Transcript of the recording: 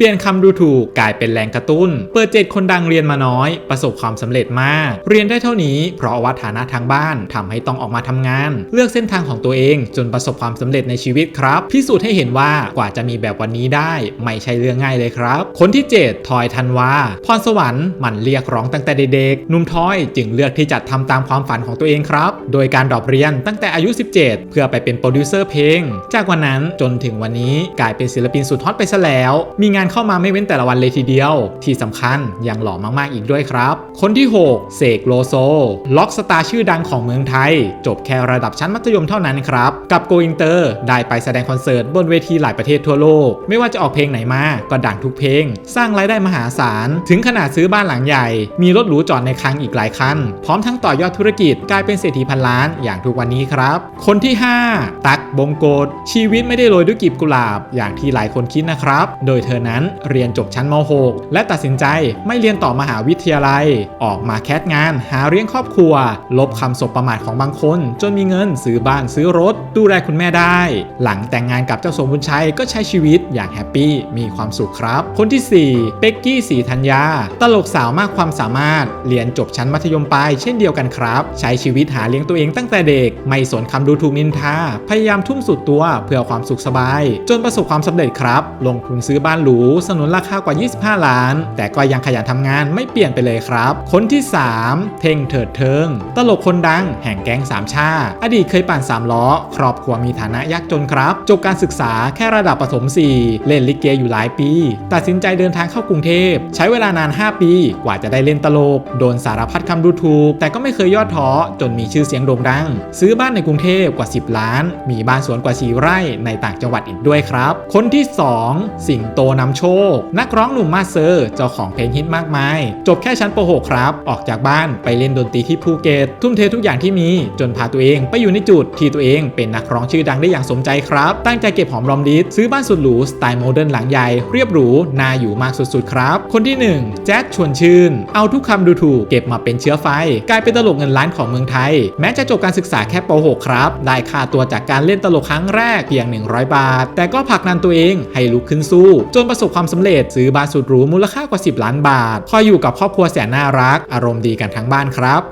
เปลี่ยนคำดูถูกกลายเป็นแรงกระตุ้น เปิดเจ็ดคนดังเรียนมาน้อย ประสบความสำเร็จมาก เรียนได้เท่านี้ เพราะว่าฐานะทางบ้านทำให้ต้องออกมาทำงาน เลือกเส้นทางของตัวเองจนประสบความสำเร็จในชีวิตครับ พิสูจน์ให้เห็นว่ากว่าจะมีแบบวันนี้ได้ ไม่ใช่เรื่องง่ายเลยครับ คนที่ 7 ทอยธันวาพรสวรรค์หมันเรียกร้องตั้งแต่เด็กๆนุ่มทอยจึงเลือกที่จะทำตามความฝันของตัวเองครับ โดยการดรอปเรียนตั้งแต่อายุ 17 เพื่อไปเป็นโปรดิวเซอร์เพลง จากวันนั้นจนถึงวันนี้กลายเป็นศิลปินสุดฮอตไปซะแล้ว มีงานเข้ามาไม่เว้นแต่ละวันเลยทีเดียว ที่สำคัญยังหล่อมากๆอีกด้วยครับ คนที่ 6 เสกโลโซ ล็อกสตาร์ชื่อดังของเมืองไทย จบแค่ระดับชั้นมัธยมเท่านั้นครับ กับโกอินเตอร์ได้ไปแสดงคอนเสิร์ตบนเวทีหลายประเทศทั่วโลก ไม่ว่าจะออกเพลงไหนมาก็ดังทุกเพลง สร้างรายได้มหาศาล ถึงขนาดซื้อบ้านหลังใหญ่ มีรถหรูจอดในคลังอีกหลายคัน พร้อมทั้งต่อยอดธุรกิจกลายเป็นเศรษฐีพันล้านอย่างทุกวันนี้ครับ คนที่ 5 ตักบงโกดชีวิตไม่ได้โรยด้วยกลีบกุหลาบ อย่างที่หลายคนคิดนะครับ โดยเธอนั้นเรียนจบชั้นม .6 และตัดสินใจไม่เรียนต่อมหาวิทยาลัย ออกมาแคสงานหาเลี้ยงครอบครัว ลบคำสบประมาทของบางคน จนมีเงินซื้อบ้านซื้อรถ ดูแลคุณแม่ได้ หลังแต่งงานกับเจ้าสมบุญชัยก็ใช้ชีวิตอย่างแฮปปี้มีความสุขครับ คนที่ 4 เป็กกี้สีธัญญา ตลกสาวมากความสามารถ เรียนจบชั้นมัธยมปลายเช่นเดียวกันครับ ใช้ชีวิตหาเลี้ยงตัวเองตั้งแต่เด็ก ไม่สนคำดูถูกนินทา พยายามทุ่มสุดตัวเพื่อความสุขสบาย จนประสบความสำเร็จครับ ลงทุนซื้อบ้านหรูสนุนราคากว่า 25 ล้าน แต่ก็ยังขยันทำงานไม่เปลี่ยนไปเลยครับ คนที่ 3 เท่งเถิดเทิง ตลกคนดังแห่งแก๊งสามชา อดีตเคยปั่นสามล้อ ครอบครัวมีฐานะยากจนครับ จบการศึกษาแค่ระดับประถม 4 เล่นลิเกอยู่หลายปี ตัดสินใจเดินทางเข้ากรุงเทพ ใช้เวลานาน 5 ปี กว่าจะได้เล่นตลก โดนสารพัดคำดูถูก แต่ก็ไม่เคยย่อท้อจนมีชื่อเสียงโด่งดัง ซื้อบ้านในกรุงเทพกว่า 10 ล้าน มีบ้านสวนกว่า4ไร่ในต่างจังหวัดอีกด้วยครับ คนที่ 2 สิงโตนำโชค นักร้องหนุ่มมาสเซอร์ เจ้าของเพลงฮิตมากมาย จบแค่ชั้นป .6 ครับ ออกจากบ้านไปเล่นดนตรีที่ภูเก็ต ทุ่มเททุกอย่างที่มี จนพาตัวเองไปอยู่ในจุดที่ตัวเองเป็นนักร้องชื่อดังได้อย่างสมใจครับ ตั้งใจเก็บหอมรอมริบซื้อบ้านสุดหรูสไตล์โมเดิร์นหลังใหญ่เรียบหรูน่าอยู่มากสุดๆครับ คนที่ 1 แจ๊ดชวนชื่น เอาทุกคำดูถูกเก็บมาเป็นเชื้อไฟ กลายเป็นตลกเงินล้านของเมืองไทย แม้จะจบการศึกษาแค่ป .6 ครับได้ค่าตัวจากการเล่นตลกครั้งแรกเพียง 100 บาท แต่ก็ผลักดันตัวเองให้ลุกขึ้นสู้ จนประสสบความสำเร็จซื้อบ้านสุดหรูมูลค่ากว่า 10 ล้านบาท คอยอยู่กับครอบครัวแสนน่ารัก อารมณ์ดีกันทั้งบ้านครับ